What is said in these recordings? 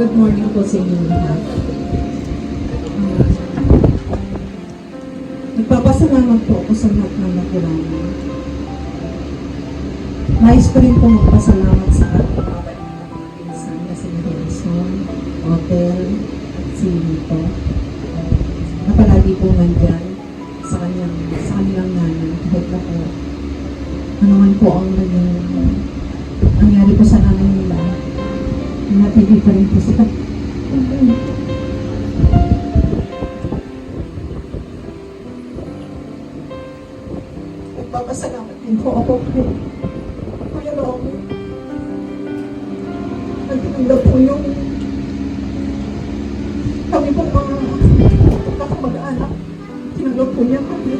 Good morning po sa inyo lahat. Ah, nagpapasalamat po ako sa lahat ng nakulala. Nais ko rin po magpasalamat sa ating mga pinsan na si Harrison, Hotel, at si Lito. Na palagi po nandyan sa kanyang, sa kanilang nanay. Kahit na po, ano man po ang naging nangyari po sa nanay nila. Natili pa rin po sila. Nagpapasalamat din po ako kay Kuya Romy. Nagtinanggap po yung kami po mga kakamag-anak. Tinanggap po niya kami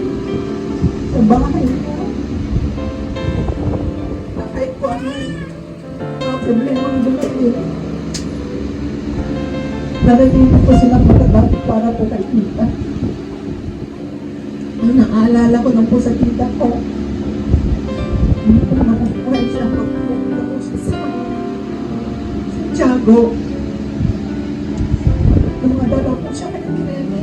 sa bahay kahit po problema ang dumating. Narating po sila pagkabati para po kay tita. Ang naaalala ko lang po sa tita ko. Hindi ko makakuha siya pagpunta ko sa Santiago. Dumadala po siya kay Nene.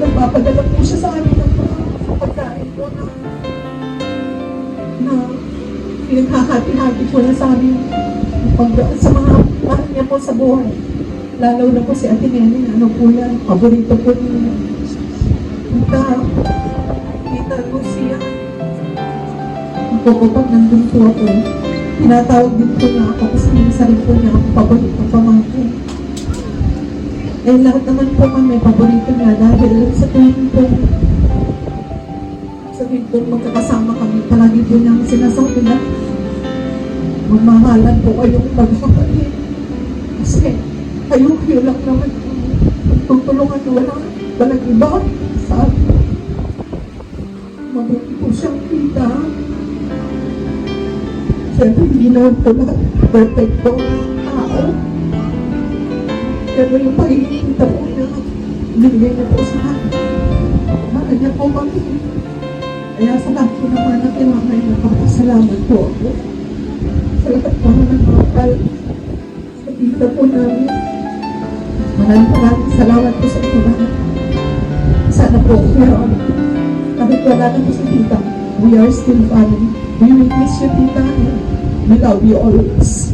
Nagpapadala po siya sa amin pinaghahati-hati po na sa amin pag, sa mga mahal niya po sa buhay. Lalo na po si Ate Nene, ano po yan, paborito po niya. Tita, Tita Lucia. Ako po pag nandun po ako, tinatawag din po niya ako kasi minsan rin po niya ako paborito pamangkin. Eh lahat naman po kami paborito niya dahil sa tuwing po sa tuwing po magkakasama kami, palagi po niyang sinasabi na magmahalan po kayong magkakapatid. Kasi kayo lang naman tutulungan na wala, walang iba sa. Mabuti po siyang kita. Siyempre, hindi naman po lahat perfect po tao. Pero yung pag-iinta po niya, binigay niya po sa akin. Mahal niya po kami. Kaya sa lahat po naman na tinamay, nagpapasalamat po ako. Po naman mga pal, sa tita po namin. Maraming maraming salamat po sa inyo lahat. Sana po, pero kahit wala na po si tita, we are still family. We will miss you, tita. We love you always.